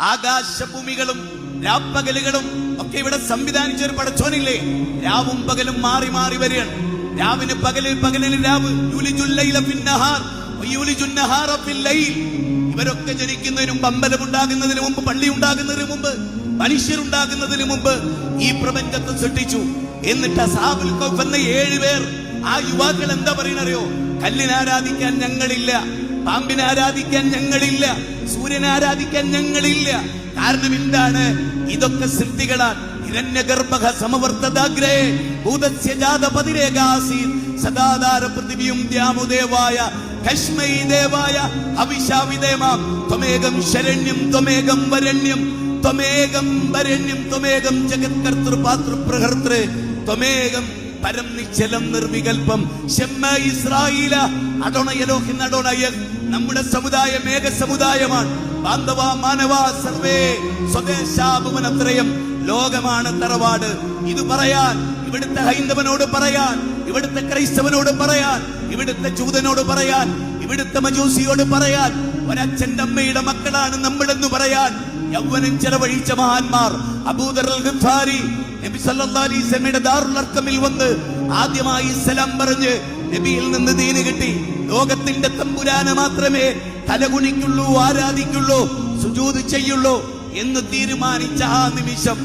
ആകാശഭൂമികളും രാപ്പകലുകളും ഒക്കെ ഇവിടെ സംവിധാനിച്ച ഒരു പടച്ചോനില്ലേ? രാവും പകലും മാറി മാറി വരികയാണ്. രാവിന് പകലിൽ പകലിന് രാവ്. ഇവരൊക്കെ ജനിക്കുന്നതിന് മുമ്പ് അമ്പലം ഉണ്ടാകുന്നതിന് മുമ്പ് പള്ളി ഉണ്ടാകുന്നതിന് മുമ്പ് മനുഷ്യരുണ്ടാകുന്നതിന് മുമ്പ് ഈ പ്രപഞ്ചത്തെ സൃഷ്ടിച്ചു. എന്നിട്ട് അസാബുൽ എന്ന ഏഴ് പേർ ആ യുവാക്കൾ എന്താ പറയുന്നറിയോ? കല്ലിനെ ആരാധിക്കാൻ ഞങ്ങളില്ല പാമ്പിനെ ആരാധിക്കാൻ ഞങ്ങളില്ല സൂര്യനെ ആരാധിക്കാൻ ഞങ്ങളില്ല. കാരണം എന്താണ്? ഇതൊക്കെ സൃഷ്ടികളാണ്. ഹിരണ്യഗർഭക സമവർത്തദാഗ്രേ ഭൂതസ്യ ജാതപതിരേകാസീൻ സദാധാര പൃഥിവിയും ദ്യാമുദേവായ കശ്മൈ ദേവായ അവിശാവിദേമാം ത്വമേകം ശരണ്യം ത്വമേകം വരണ്യം ത്വമേകം വരണ്യം ത്വമേകം ജഗത്കർത്തൃ പാതൃപ്രഹർത്തൃ ത്വമേകം പരം നിശ്ചലം നിർവികൽപ്പം. ഷെമ്മ ഇസ്രായേല നമ്മുടെ സമുദായം ഏക സമുദായമാണ്. ബാന്ധവ മാനവ സർവേ സ്വദേശാപമനത്രയം ലോകമാണ് തറവാട്. ഇത് പറയാൻ ഇവിടുത്തെ ഹൈന്ദവനോട് പറയാൻ ഇവിടുത്തെ ക്രൈസ്തവനോട് പറയാൻ ഇവിടുത്തെ ജൂതനോട് പറയാൻ ഇവിടുത്തെ മജൂസിയോട് പറയാൻ ഒരച്ഛന്റെ അമ്മയുടെ മക്കളാണ് നമ്മളെന്ന് പറയാൻ. യൗവനം ചെലവഴിച്ച മഹാന്മാർ അബൂദർ അൽ നബി സല്ലല്ലാഹി അലൈഹി വസല്ലമയുടെ ദാറുൽ അർക്കമിൽ വന്ന് ആദ്യമായി സലാം പറഞ്ഞ് നബിയിൽ നിന്ന് ദീന് കിട്ടി. ലോകത്തിന്റെ തമ്പുരാനെ മാത്രമേ തലകുണിക്കുള്ളൂ ആരാധിക്കുള്ളൂ സുജൂത് ചെയ്യുള്ളൂ എന്ന് തീരുമാനിച്ച ആ നിമിഷം